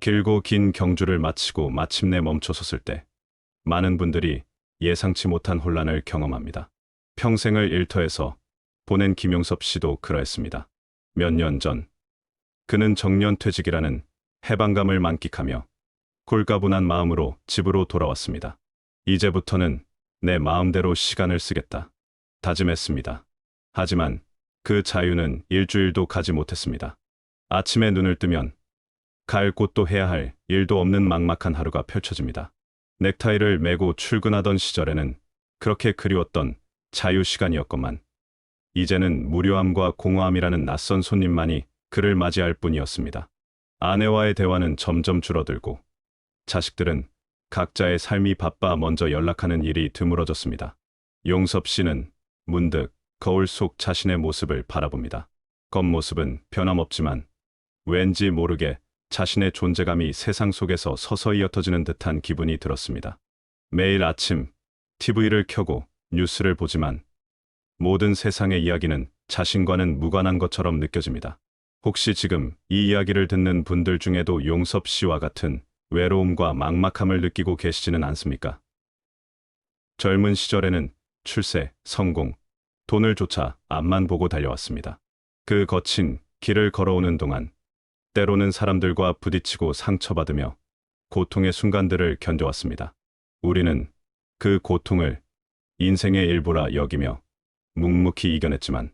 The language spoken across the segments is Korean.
길고 긴 경주를 마치고 마침내 멈춰섰을 때 많은 분들이 예상치 못한 혼란을 경험합니다. 평생을 일터에서 보낸 김용섭 씨도 그러했습니다. 몇 년 전 그는 정년퇴직이라는 해방감을 만끽하며 골가분한 마음으로 집으로 돌아왔습니다. 이제부터는 내 마음대로 시간을 쓰겠다. 다짐했습니다. 하지만 그 자유는 일주일도 가지 못했습니다. 아침에 눈을 뜨면 갈 곳도 해야 할 일도 없는 막막한 하루가 펼쳐집니다. 넥타이를 메고 출근하던 시절에는 그렇게 그리웠던 자유 시간이었건만 이제는 무료함과 공허함이라는 낯선 손님만이 그를 맞이할 뿐이었습니다. 아내와의 대화는 점점 줄어들고 자식들은 각자의 삶이 바빠 먼저 연락하는 일이 드물어졌습니다. 용섭 씨는 문득 거울 속 자신의 모습을 바라봅니다. 겉모습은 변함없지만 왠지 모르게 자신의 존재감이 세상 속에서 서서히 옅어지는 듯한 기분이 들었습니다. 매일 아침 TV를 켜고 뉴스를 보지만 모든 세상의 이야기는 자신과는 무관한 것처럼 느껴집니다. 혹시 지금 이 이야기를 듣는 분들 중에도 용섭 씨와 같은 외로움과 막막함을 느끼고 계시지는 않습니까? 젊은 시절에는 출세, 성공, 돈을 쫓아 앞만 보고 달려왔습니다. 그 거친 길을 걸어오는 동안 때로는 사람들과 부딪히고 상처받으며 고통의 순간들을 견뎌왔습니다. 우리는 그 고통을 인생의 일부라 여기며 묵묵히 이겨냈지만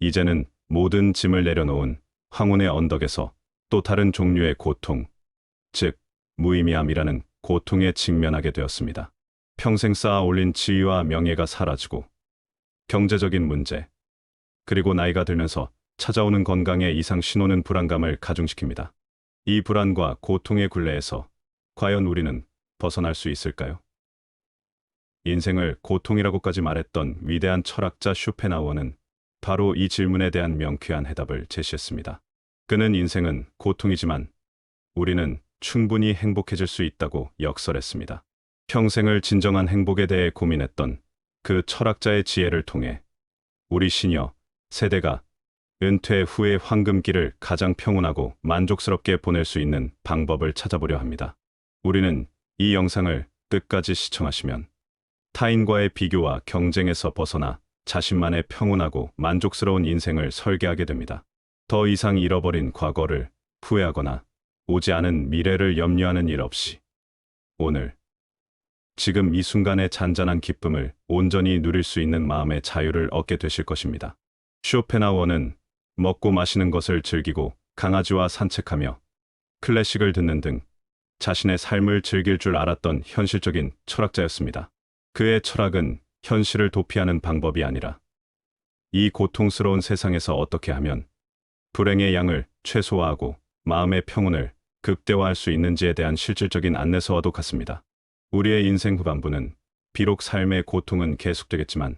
이제는 모든 짐을 내려놓은 황혼의 언덕에서 또 다른 종류의 고통, 즉 무의미함이라는 고통에 직면하게 되었습니다. 평생 쌓아 올린 지위와 명예가 사라지고 경제적인 문제, 그리고 나이가 들면서 찾아오는 건강의 이상 신호는 불안감을 가중시킵니다. 이 불안과 고통의 굴레에서 과연 우리는 벗어날 수 있을까요? 인생을 고통이라고까지 말했던 위대한 철학자 슈페나우어는 바로 이 질문에 대한 명쾌한 해답을 제시했습니다. 그는 인생은 고통이지만 우리는 충분히 행복해질 수 있다고 역설했습니다. 평생을 진정한 행복에 대해 고민했던 그 철학자의 지혜를 통해 우리 시녀 세대가 은퇴 후의 황금기를 가장 평온하고 만족스럽게 보낼 수 있는 방법을 찾아보려 합니다. 우리는 이 영상을 끝까지 시청하시면 타인과의 비교와 경쟁에서 벗어나 자신만의 평온하고 만족스러운 인생을 설계하게 됩니다. 더 이상 잃어버린 과거를 후회하거나 오지 않은 미래를 염려하는 일 없이 오늘 지금 이 순간의 잔잔한 기쁨을 온전히 누릴 수 있는 마음의 자유를 얻게 되실 것입니다. 쇼펜하워는 먹고 마시는 것을 즐기고 강아지와 산책하며 클래식을 듣는 등 자신의 삶을 즐길 줄 알았던 현실적인 철학자였습니다. 그의 철학은 현실을 도피하는 방법이 아니라 이 고통스러운 세상에서 어떻게 하면 불행의 양을 최소화하고 마음의 평온을 극대화할 수 있는지에 대한 실질적인 안내서와도 같습니다. 우리의 인생 후반부는 비록 삶의 고통은 계속되겠지만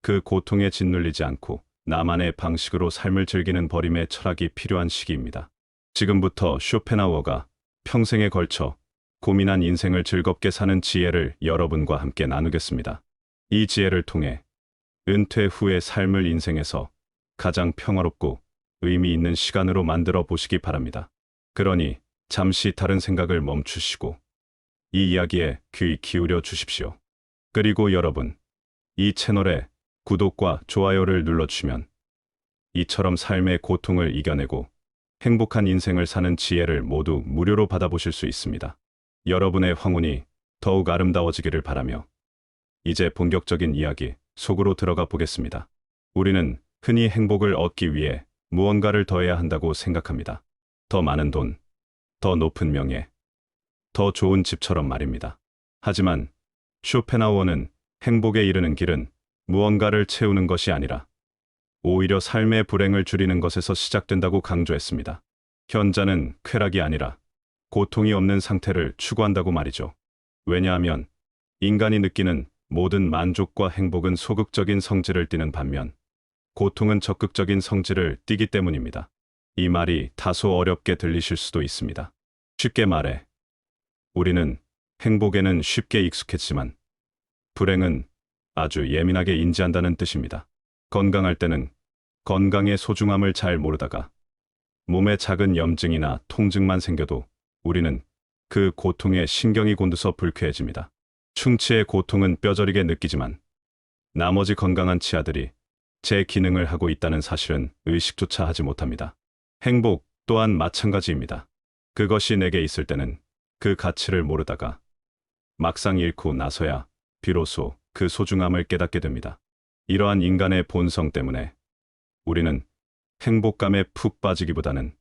그 고통에 짓눌리지 않고 나만의 방식으로 삶을 즐기는 버림의 철학이 필요한 시기입니다. 지금부터 쇼펜하워가 평생에 걸쳐 고민한 인생을 즐겁게 사는 지혜를 여러분과 함께 나누겠습니다. 이 지혜를 통해 은퇴 후의 삶을 인생에서 가장 평화롭고 의미 있는 시간으로 만들어 보시기 바랍니다. 그러니 잠시 다른 생각을 멈추시고 이 이야기에 귀 기울여 주십시오. 그리고 여러분, 이 채널에 구독과 좋아요를 눌러주시면 이처럼 삶의 고통을 이겨내고 행복한 인생을 사는 지혜를 모두 무료로 받아보실 수 있습니다. 여러분의 황혼이 더욱 아름다워지기를 바라며 이제 본격적인 이야기 속으로 들어가 보겠습니다. 우리는 흔히 행복을 얻기 위해 무언가를 더해야 한다고 생각합니다. 더 많은 돈, 더 높은 명예, 더 좋은 집처럼 말입니다. 하지만 쇼펜하우어는 행복에 이르는 길은 무언가를 채우는 것이 아니라 오히려 삶의 불행을 줄이는 것에서 시작된다고 강조했습니다. 현자는 쾌락이 아니라 고통이 없는 상태를 추구한다고 말이죠. 왜냐하면 인간이 느끼는 모든 만족과 행복은 소극적인 성질을 띠는 반면 고통은 적극적인 성질을 띠기 때문입니다. 이 말이 다소 어렵게 들리실 수도 있습니다. 쉽게 말해, 우리는 행복에는 쉽게 익숙했지만 불행은 아주 예민하게 인지한다는 뜻입니다. 건강할 때는 건강의 소중함을 잘 모르다가 몸에 작은 염증이나 통증만 생겨도 우리는 그 고통에 신경이 곤두서 불쾌해집니다. 충치의 고통은 뼈저리게 느끼지만 나머지 건강한 치아들이 제 기능을 하고 있다는 사실은 의식조차 하지 못합니다. 행복 또한 마찬가지입니다. 그것이 내게 있을 때는 그 가치를 모르다가 막상 잃고 나서야 비로소 그 소중함을 깨닫게 됩니다. 이러한 인간의 본성 때문에 우리는 행복감에 푹 빠지기보다는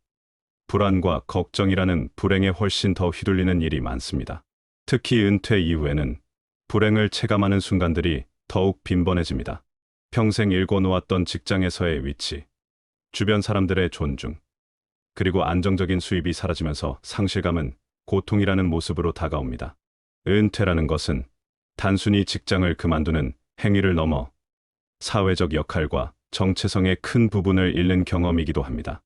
불안과 걱정이라는 불행에 훨씬 더 휘둘리는 일이 많습니다. 특히 은퇴 이후에는 불행을 체감하는 순간들이 더욱 빈번해집니다. 평생 일궈놓았던 직장에서의 위치, 주변 사람들의 존중, 그리고 안정적인 수입이 사라지면서 상실감은 고통이라는 모습으로 다가옵니다. 은퇴라는 것은 단순히 직장을 그만두는 행위를 넘어 사회적 역할과 정체성의 큰 부분을 잃는 경험이기도 합니다.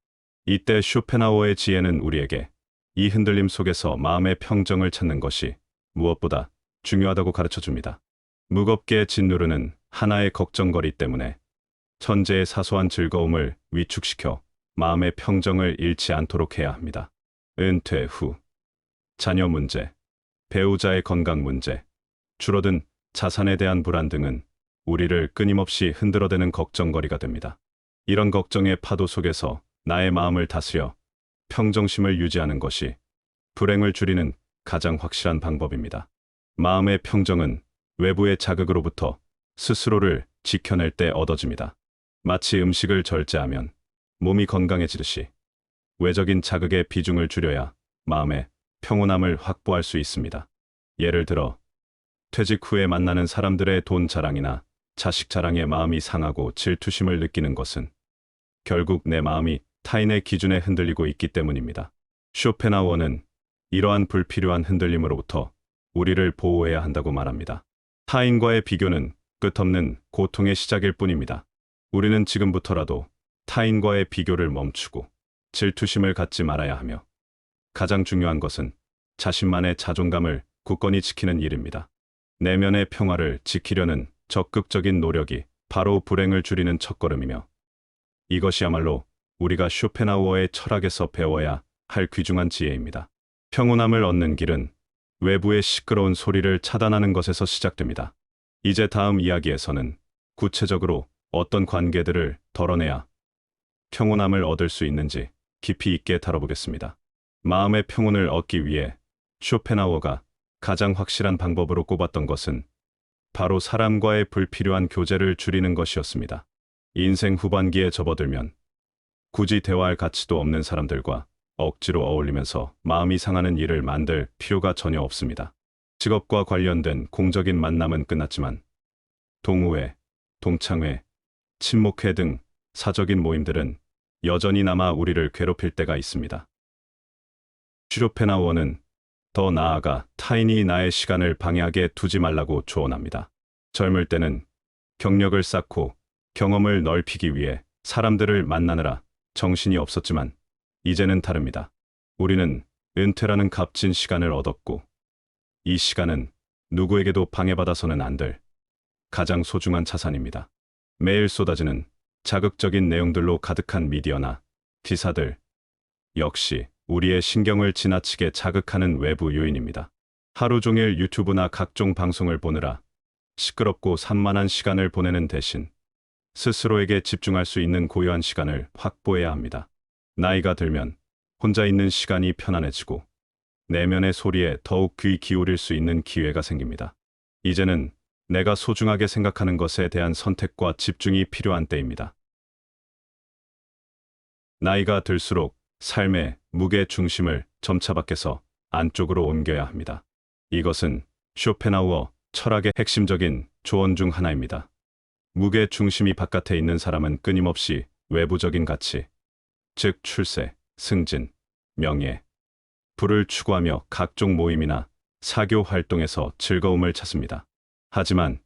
이때 쇼펜하우어의 지혜는 우리에게 이 흔들림 속에서 마음의 평정을 찾는 것이 무엇보다 중요하다고 가르쳐 줍니다. 무겁게 짓누르는 하나의 걱정거리 때문에 천재의 사소한 즐거움을 위축시켜 마음의 평정을 잃지 않도록 해야 합니다. 은퇴 후 자녀 문제, 배우자의 건강 문제, 줄어든 자산에 대한 불안 등은 우리를 끊임없이 흔들어대는 걱정거리가 됩니다. 이런 걱정의 파도 속에서 나의 마음을 다스려 평정심을 유지하는 것이 불행을 줄이는 가장 확실한 방법입니다. 마음의 평정은 외부의 자극으로부터 스스로를 지켜낼 때 얻어집니다. 마치 음식을 절제하면 몸이 건강해지듯이 외적인 자극의 비중을 줄여야 마음의 평온함을 확보할 수 있습니다. 예를 들어 퇴직 후에 만나는 사람들의 돈 자랑이나 자식 자랑에 마음이 상하고 질투심을 느끼는 것은 결국 내 마음이 타인의 기준에 흔들리고 있기 때문입니다. 쇼펜하우어는 이러한 불필요한 흔들림으로부터 우리를 보호해야 한다고 말합니다. 타인과의 비교는 끝없는 고통의 시작일 뿐입니다. 우리는 지금부터라도 타인과의 비교를 멈추고 질투심을 갖지 말아야 하며 가장 중요한 것은 자신만의 자존감을 굳건히 지키는 일입니다. 내면의 평화를 지키려는 적극적인 노력이 바로 불행을 줄이는 첫걸음이며 이것이야말로 우리가 쇼펜하우어의 철학에서 배워야 할 귀중한 지혜입니다. 평온함을 얻는 길은 외부의 시끄러운 소리를 차단하는 것에서 시작됩니다. 이제 다음 이야기에서는 구체적으로 어떤 관계들을 덜어내야 평온함을 얻을 수 있는지 깊이 있게 다뤄보겠습니다. 마음의 평온을 얻기 위해 쇼펜하우어가 가장 확실한 방법으로 꼽았던 것은 바로 사람과의 불필요한 교제를 줄이는 것이었습니다. 인생 후반기에 접어들면 굳이 대화할 가치도 없는 사람들과 억지로 어울리면서 마음이 상하는 일을 만들 필요가 전혀 없습니다. 직업과 관련된 공적인 만남은 끝났지만 동호회, 동창회, 친목회 등 사적인 모임들은 여전히 남아 우리를 괴롭힐 때가 있습니다. 슈로펜하우어는 더 나아가 타인이 나의 시간을 방해하게 두지 말라고 조언합니다. 젊을 때는 경력을 쌓고 경험을 넓히기 위해 사람들을 만나느라 정신이 없었지만 이제는 다릅니다. 우리는 은퇴라는 값진 시간을 얻었고 이 시간은 누구에게도 방해받아서는 안 될 가장 소중한 자산입니다. 매일 쏟아지는 자극적인 내용들로 가득한 미디어나 기사들 역시 우리의 신경을 지나치게 자극하는 외부 요인입니다. 하루 종일 유튜브나 각종 방송을 보느라 시끄럽고 산만한 시간을 보내는 대신 스스로에게 집중할 수 있는 고요한 시간을 확보해야 합니다. 나이가 들면 혼자 있는 시간이 편안해지고 내면의 소리에 더욱 귀 기울일 수 있는 기회가 생깁니다. 이제는 내가 소중하게 생각하는 것에 대한 선택과 집중이 필요한 때입니다. 나이가 들수록 삶의 무게 중심을 점차 밖에서 안쪽으로 옮겨야 합니다. 이것은 쇼펜하우어 철학의 핵심적인 조언 중 하나입니다. 무게 중심이 바깥에 있는 사람은 끊임없이 외부적인 가치, 즉 출세, 승진, 명예, 부를 추구하며 각종 모임이나 사교 활동에서 즐거움을 찾습니다. 하지만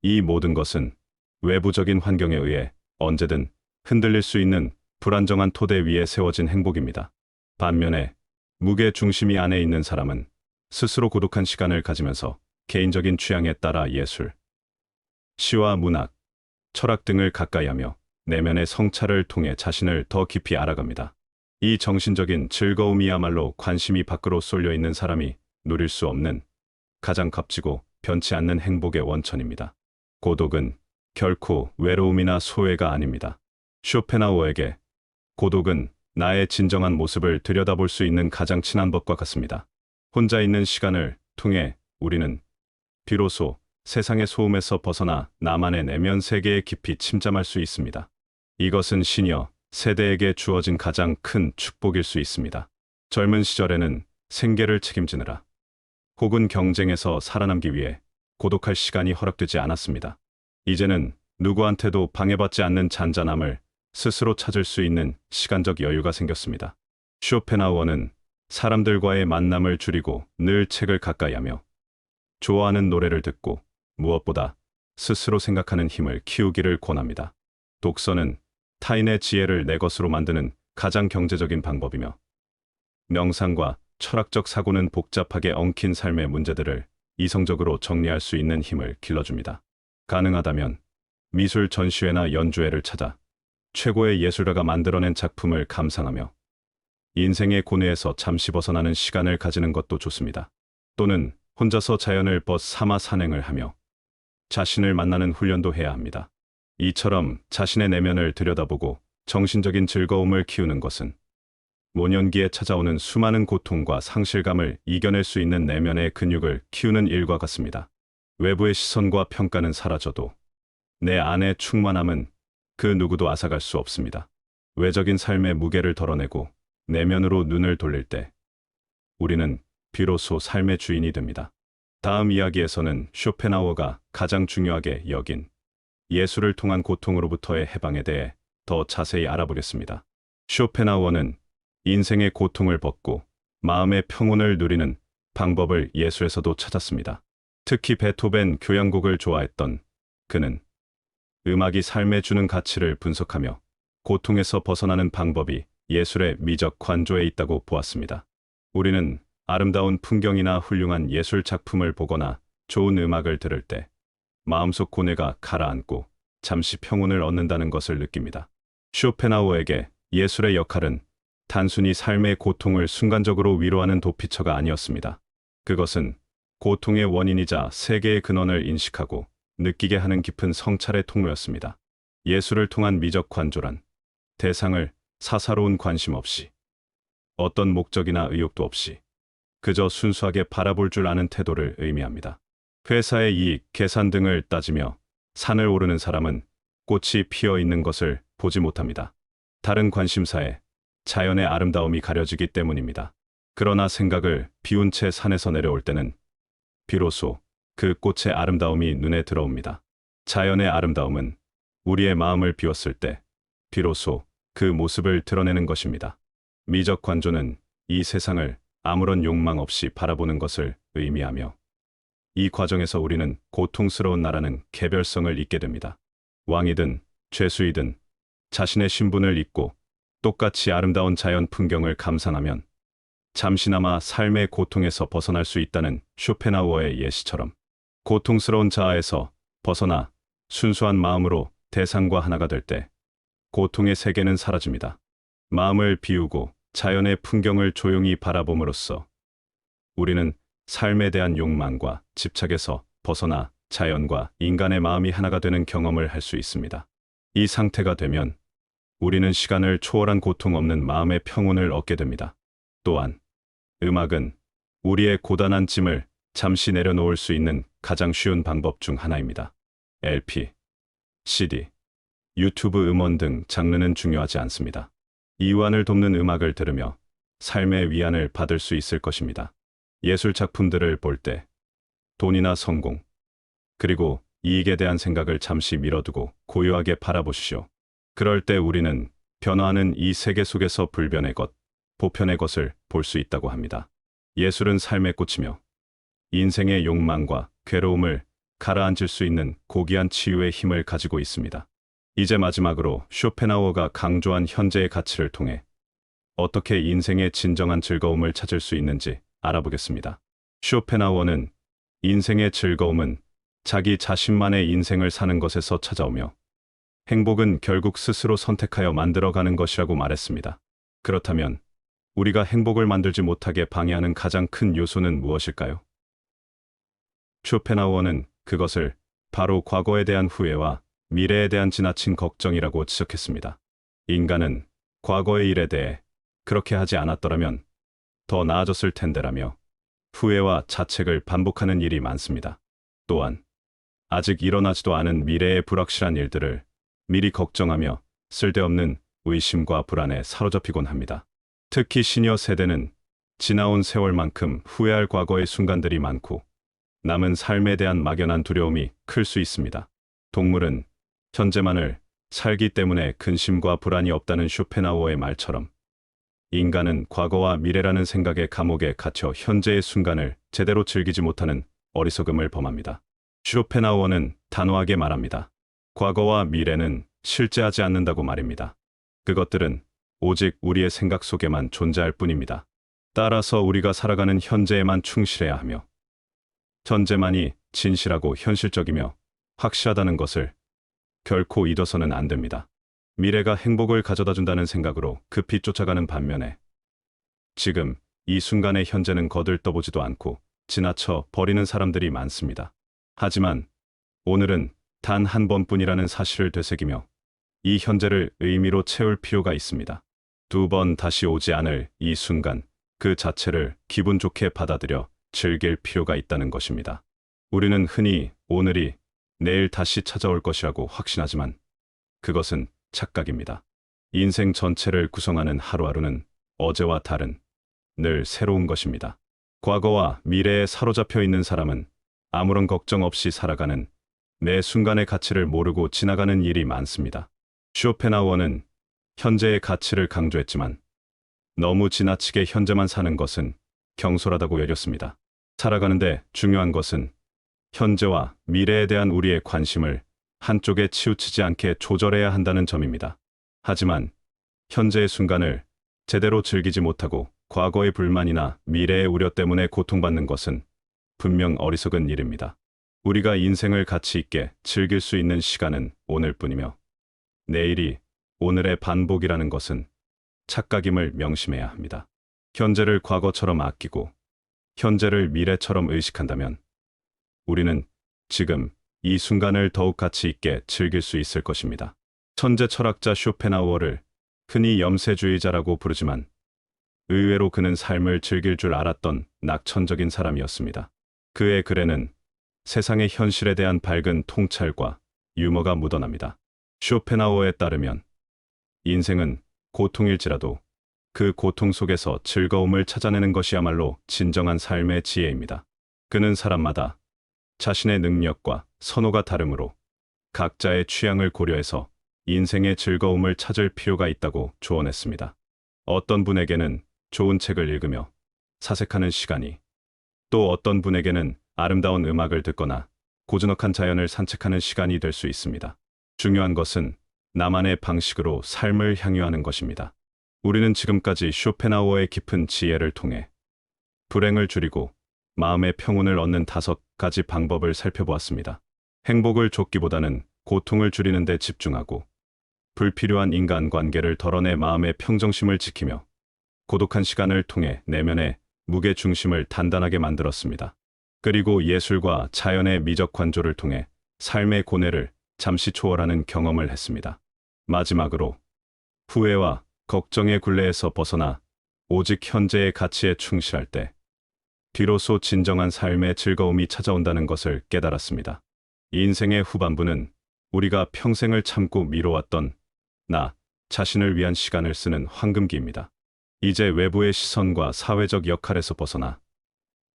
이 모든 것은 외부적인 환경에 의해 언제든 흔들릴 수 있는 불안정한 토대 위에 세워진 행복입니다. 반면에 무게 중심이 안에 있는 사람은 스스로 고독한 시간을 가지면서 개인적인 취향에 따라 예술, 시와 문학, 철학 등을 가까이 하며 내면의 성찰을 통해 자신을 더 깊이 알아갑니다. 이 정신적인 즐거움이야말로 관심이 밖으로 쏠려 있는 사람이 누릴 수 없는 가장 값지고 변치 않는 행복의 원천입니다. 고독은 결코 외로움이나 소외가 아닙니다. 쇼펜하우어에게 고독은 나의 진정한 모습을 들여다볼 수 있는 가장 친한 법과 같습니다. 혼자 있는 시간을 통해 우리는 비로소 세상의 소음에서 벗어나 나만의 내면 세계에 깊이 침잠할 수 있습니다. 이것은 시니어 세대에게 주어진 가장 큰 축복일 수 있습니다. 젊은 시절에는 생계를 책임지느라 혹은 경쟁에서 살아남기 위해 고독할 시간이 허락되지 않았습니다. 이제는 누구한테도 방해받지 않는 잔잔함을 스스로 찾을 수 있는 시간적 여유가 생겼습니다. 쇼펜하우어는 사람들과의 만남을 줄이고 늘 책을 가까이 하며 좋아하는 노래를 듣고 무엇보다 스스로 생각하는 힘을 키우기를 권합니다. 독서는 타인의 지혜를 내 것으로 만드는 가장 경제적인 방법이며 명상과 철학적 사고는 복잡하게 엉킨 삶의 문제들을 이성적으로 정리할 수 있는 힘을 길러줍니다. 가능하다면 미술 전시회나 연주회를 찾아 최고의 예술가가 만들어낸 작품을 감상하며 인생의 고뇌에서 잠시 벗어나는 시간을 가지는 것도 좋습니다. 또는 혼자서 자연을 벗 삼아 산행을 하며 자신을 만나는 훈련도 해야 합니다. 이처럼 자신의 내면을 들여다보고 정신적인 즐거움을 키우는 것은 노년기에 찾아오는 수많은 고통과 상실감을 이겨낼 수 있는 내면의 근육을 키우는 일과 같습니다. 외부의 시선과 평가는 사라져도 내 안의 충만함은 그 누구도 앗아갈 수 없습니다. 외적인 삶의 무게를 덜어내고 내면으로 눈을 돌릴 때 우리는 비로소 삶의 주인이 됩니다. 다음 이야기에서는 쇼펜하우어가 가장 중요하게 여긴 예술을 통한 고통으로부터의 해방에 대해 더 자세히 알아보겠습니다. 쇼펜하우어는 인생의 고통을 벗고 마음의 평온을 누리는 방법을 예술에서도 찾았습니다. 특히 베토벤 교향곡을 좋아했던 그는 음악이 삶에 주는 가치를 분석하며 고통에서 벗어나는 방법이 예술의 미적 관조에 있다고 보았습니다. 우리는 아름다운 풍경이나 훌륭한 예술 작품을 보거나 좋은 음악을 들을 때 마음속 고뇌가 가라앉고 잠시 평온을 얻는다는 것을 느낍니다. 쇼펜하우어에게 예술의 역할은 단순히 삶의 고통을 순간적으로 위로하는 도피처가 아니었습니다. 그것은 고통의 원인이자 세계의 근원을 인식하고 느끼게 하는 깊은 성찰의 통로였습니다. 예술을 통한 미적 관조란 대상을 사사로운 관심 없이 어떤 목적이나 의욕도 없이 그저 순수하게 바라볼 줄 아는 태도를 의미합니다. 회사의 이익, 계산 등을 따지며 산을 오르는 사람은 꽃이 피어 있는 것을 보지 못합니다. 다른 관심사에 자연의 아름다움이 가려지기 때문입니다. 그러나 생각을 비운 채 산에서 내려올 때는 비로소 그 꽃의 아름다움이 눈에 들어옵니다. 자연의 아름다움은 우리의 마음을 비웠을 때 비로소 그 모습을 드러내는 것입니다. 미적 관조는 이 세상을 아무런 욕망 없이 바라보는 것을 의미하며 이 과정에서 우리는 고통스러운 나라는 개별성을 잊게 됩니다. 왕이든 죄수이든 자신의 신분을 잊고 똑같이 아름다운 자연 풍경을 감상하면 잠시나마 삶의 고통에서 벗어날 수 있다는 쇼펜하우어의 예시처럼 고통스러운 자아에서 벗어나 순수한 마음으로 대상과 하나가 될 때 고통의 세계는 사라집니다. 마음을 비우고 자연의 풍경을 조용히 바라봄으로써 우리는 삶에 대한 욕망과 집착에서 벗어나 자연과 인간의 마음이 하나가 되는 경험을 할 수 있습니다. 이 상태가 되면 우리는 시간을 초월한 고통 없는 마음의 평온을 얻게 됩니다. 또한 음악은 우리의 고단한 짐을 잠시 내려놓을 수 있는 가장 쉬운 방법 중 하나입니다. LP, CD, 유튜브 음원 등 장르는 중요하지 않습니다. 이완을 돕는 음악을 들으며 삶의 위안을 받을 수 있을 것입니다. 예술 작품들을 볼 때 돈이나 성공, 그리고 이익에 대한 생각을 잠시 밀어두고 고요하게 바라보시오. 그럴 때 우리는 변화하는 이 세계 속에서 불변의 것, 보편의 것을 볼 수 있다고 합니다. 예술은 삶의 꽃이며 인생의 욕망과 괴로움을 가라앉을 수 있는 고귀한 치유의 힘을 가지고 있습니다. 이제 마지막으로 쇼펜하우어가 강조한 현재의 가치를 통해 어떻게 인생의 진정한 즐거움을 찾을 수 있는지 알아보겠습니다. 쇼펜하우어는 인생의 즐거움은 자기 자신만의 인생을 사는 것에서 찾아오며 행복은 결국 스스로 선택하여 만들어가는 것이라고 말했습니다. 그렇다면 우리가 행복을 만들지 못하게 방해하는 가장 큰 요소는 무엇일까요? 쇼펜하우어는 그것을 바로 과거에 대한 후회와 미래에 대한 지나친 걱정이라고 지적했습니다. 인간은 과거의 일에 대해 그렇게 하지 않았더라면 더 나아졌을 텐데라며 후회와 자책을 반복하는 일이 많습니다. 또한 아직 일어나지도 않은 미래의 불확실한 일들을 미리 걱정하며 쓸데없는 의심과 불안에 사로잡히곤 합니다. 특히 시니어 세대는 지나온 세월만큼 후회할 과거의 순간들이 많고 남은 삶에 대한 막연한 두려움이 클 수 있습니다. 동물은 현재만을 살기 때문에 근심과 불안이 없다는 쇼펜하우어의 말처럼 인간은 과거와 미래라는 생각의 감옥에 갇혀 현재의 순간을 제대로 즐기지 못하는 어리석음을 범합니다. 쇼펜하우어는 단호하게 말합니다. 과거와 미래는 실제하지 않는다고 말입니다. 그것들은 오직 우리의 생각 속에만 존재할 뿐입니다. 따라서 우리가 살아가는 현재에만 충실해야 하며 현재만이 진실하고 현실적이며 확실하다는 것을 결코 잊어서는 안 됩니다. 미래가 행복을 가져다 준다는 생각으로 급히 쫓아가는 반면에 지금 이 순간의 현재는 거들떠보지도 않고 지나쳐 버리는 사람들이 많습니다. 하지만 오늘은 단 한 번뿐이라는 사실을 되새기며 이 현재를 의미로 채울 필요가 있습니다. 두 번 다시 오지 않을 이 순간 그 자체를 기분 좋게 받아들여 즐길 필요가 있다는 것입니다. 우리는 흔히 오늘이 내일 다시 찾아올 것이라고 확신하지만 그것은 착각입니다. 인생 전체를 구성하는 하루하루는 어제와 다른 늘 새로운 것입니다. 과거와 미래에 사로잡혀 있는 사람은 아무런 걱정 없이 살아가는 매 순간의 가치를 모르고 지나가는 일이 많습니다. 쇼펜하우어는 현재의 가치를 강조했지만 너무 지나치게 현재만 사는 것은 경솔하다고 여겼습니다. 살아가는데 중요한 것은 현재와 미래에 대한 우리의 관심을 한쪽에 치우치지 않게 조절해야 한다는 점입니다. 하지만 현재의 순간을 제대로 즐기지 못하고 과거의 불만이나 미래의 우려 때문에 고통받는 것은 분명 어리석은 일입니다. 우리가 인생을 가치 있게 즐길 수 있는 시간은 오늘뿐이며 내일이 오늘의 반복이라는 것은 착각임을 명심해야 합니다. 현재를 과거처럼 아끼고 현재를 미래처럼 의식한다면 우리는 지금 이 순간을 더욱 가치 있게 즐길 수 있을 것입니다. 천재 철학자 쇼펜하우어를 흔히 염세주의자라고 부르지만 의외로 그는 삶을 즐길 줄 알았던 낙천적인 사람이었습니다. 그의 글에는 세상의 현실에 대한 밝은 통찰과 유머가 묻어납니다. 쇼펜하우어에 따르면 인생은 고통일지라도 그 고통 속에서 즐거움을 찾아내는 것이야말로 진정한 삶의 지혜입니다. 그는 사람마다 자신의 능력과 선호가 다르므로 각자의 취향을 고려해서 인생의 즐거움을 찾을 필요가 있다고 조언했습니다. 어떤 분에게는 좋은 책을 읽으며 사색하는 시간이, 또 어떤 분에게는 아름다운 음악을 듣거나 고즈넉한 자연을 산책하는 시간이 될 수 있습니다. 중요한 것은 나만의 방식으로 삶을 향유하는 것입니다. 우리는 지금까지 쇼펜하우어의 깊은 지혜를 통해 불행을 줄이고 마음의 평온을 얻는 다섯 가지 방법을 살펴보았습니다. 행복을 쫓기보다는 고통을 줄이는 데 집중하고 불필요한 인간관계를 덜어내 마음의 평정심을 지키며 고독한 시간을 통해 내면의 무게 중심을 단단하게 만들었습니다. 그리고 예술과 자연의 미적 관조를 통해 삶의 고뇌를 잠시 초월하는 경험을 했습니다. 마지막으로 후회와 걱정의 굴레에서 벗어나 오직 현재의 가치에 충실할 때 비로소 진정한 삶의 즐거움이 찾아온다는 것을 깨달았습니다. 인생의 후반부는 우리가 평생을 참고 미뤄왔던 나 자신을 위한 시간을 쓰는 황금기입니다. 이제 외부의 시선과 사회적 역할에서 벗어나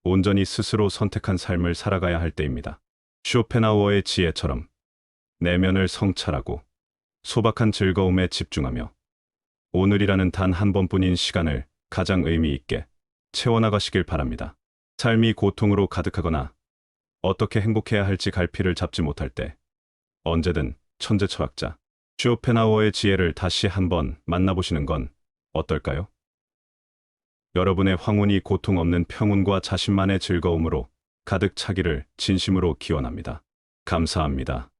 온전히 스스로 선택한 삶을 살아가야 할 때입니다. 쇼펜하우어의 지혜처럼 내면을 성찰하고 소박한 즐거움에 집중하며 오늘이라는 단 한 번뿐인 시간을 가장 의미 있게 채워나가시길 바랍니다. 삶이 고통으로 가득하거나 어떻게 행복해야 할지 갈피를 잡지 못할 때 언제든 천재 철학자 쇼펜하우어의 지혜를 다시 한번 만나보시는 건 어떨까요? 여러분의 황혼이 고통 없는 평온과 자신만의 즐거움으로 가득 차기를 진심으로 기원합니다. 감사합니다.